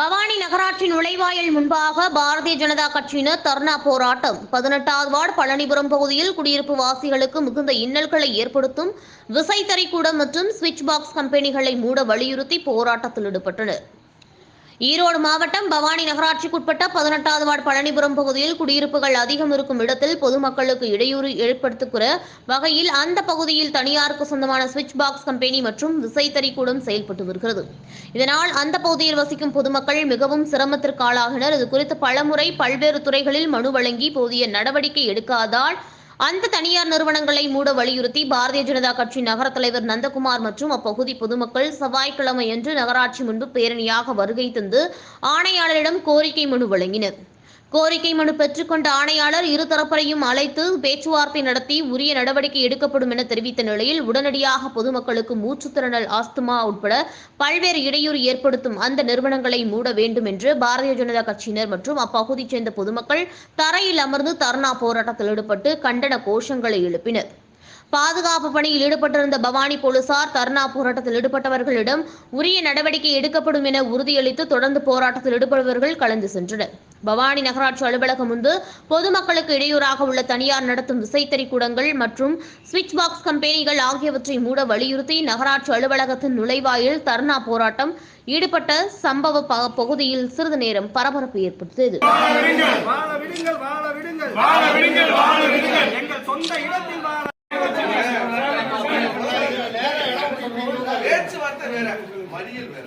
பவானி நகராட்சி நுழைவாயில் முன்பாக பாரதிய ஜனதா கட்சியினர் தர்ணா போராட்டம். பதினெட்டாவது வார்டு பழனிபுரம் பகுதியில் குடியிருப்பு வாசிகளுக்கு மிகுந்த இன்னல்களை ஏற்படுத்தும் விசைத்தறிக்கூடம் மற்றும் சுவிட்ச் பாக்ஸ் கம்பெனிகளை மூட வலியுறுத்தி போராட்டத்தில் ஈடுபட்டனர். ஈரோடு மாவட்டம் பவானி நகராட்சிக்குட்பட்ட பதினெட்டாவது வார்டு பழனிபுரம் பகுதியில் குடியிருப்புகள் அதிகம் இருக்கும் இடத்தில் பொதுமக்களுக்கு இடையூறு ஏற்படுத்துகிற வகையில் அந்த பகுதியில் தனியாருக்கு சொந்தமான சுவிட்ச் பாக்ஸ் கம்பெனி மற்றும் விசைத்தறி கூடம் செயல்பட்டு வருகிறது. இதனால் அந்த பகுதியில் வசிக்கும் பொதுமக்கள் மிகவும் சிரமத்திற்கு ஆளாகினர். இது குறித்து பலமுறை பல்வேறு துறைகளில் மனு வழங்கி போதிய நடவடிக்கை எடுக்காதால் அந்த தனியார் நிறுவனங்களை மூட வலியுறுத்தி பாரதிய ஜனதா கட்சி நகர தலைவர் நந்தகுமார் மற்றும் அப்பகுதி பொதுமக்கள் செவ்வாய்க்கிழமையன்று நகராட்சி முன்பு பேரணியாக வருகை தந்து ஆணையாளரிடம் கோரிக்கை மனு வழங்கினர். கோரிக்கை மனு பெற்றுக்கொண்ட ஆணையாளர் இருதரப்பரையும் அழைத்து பேச்சுவார்த்தை நடத்தி உரிய நடவடிக்கை எடுக்கப்படும் என தெரிவித்த நிலையில் உடனடியாக பொதுமக்களுக்கு மூச்சுத்திறனல் ஆஸ்துமா உட்பட பல்வேறு இடையூறு ஏற்படுத்தும் அந்த நிறுவனங்களை மூட வேண்டும் என்று பாரதிய ஜனதா கட்சியினர் மற்றும் அப்பகுதியைச் சேர்ந்த பொதுமக்கள் தரையில் அமர்ந்து தர்ணா போராட்டத்தில் ஈடுபட்டு கண்டன கோஷங்களை எழுப்பினர். பாதுகாப்பு பணியில் ஈடுபட்டிருந்த பவானி போலீசார் தர்ணா போராட்டத்தில் ஈடுபட்டவர்களிடம் உரிய நடவடிக்கை எடுக்கப்படும் என உறுதியளித்து தொடர்ந்து போராட்டத்தில் ஈடுபடுபவர்கள் கலந்து சென்றனர். பவானி நகராட்சி அலுவலகம் முன்பு பொதுமக்களுக்கு இடையூறாக உள்ள தனியார் நடத்தும் விசைத்தறி கூடங்கள் மற்றும் சுவிட்ச் பாக்ஸ் கம்பெனிகள் ஆகியவற்றை மூட வலியுறுத்தி நகராட்சி அலுவலகத்தின் நுழைவாயில் தர்ணா போராட்டம் ஈடுபட்ட சம்பவ பகுதியில் சிறிது நேரம் பரபரப்பு ஏற்பட்டது வாழ விடுங்கள் வாழ விடுங்கள் வாழ விடுங்கள் வாழ விடுங்கள் எங்கள் சொந்த இடத்தில் வாழ பேச்சுவார்த்தை வேற மறியல் வேற.